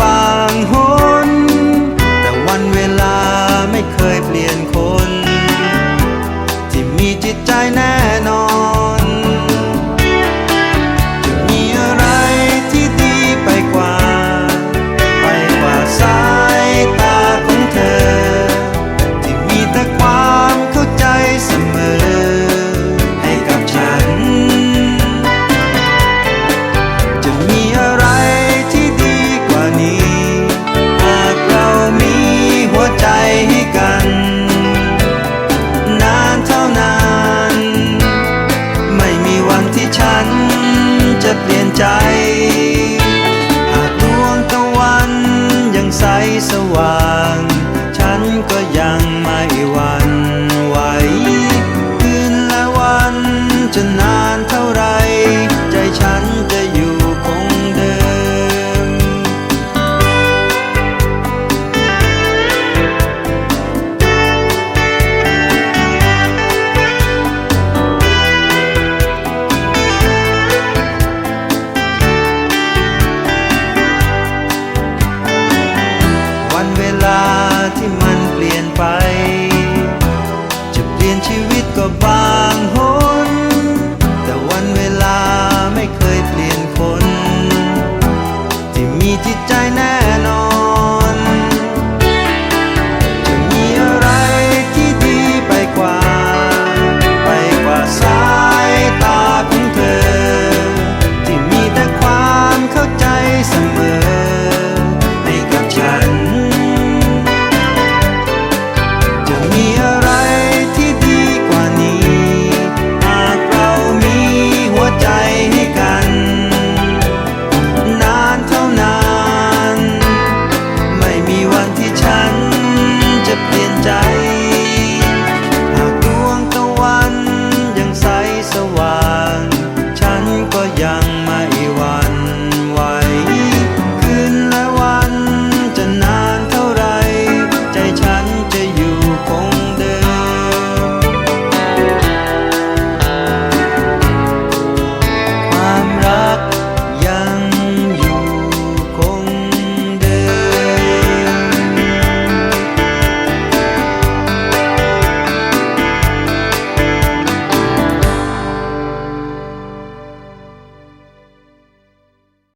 บางหนแต่วันเวลาไม่เคยเปลี่ยนคน ที่มีจิตใจแน จะเปลี่ยนใจ หากดวงตะวันยังใสสว่าง Kabit ka bang hoy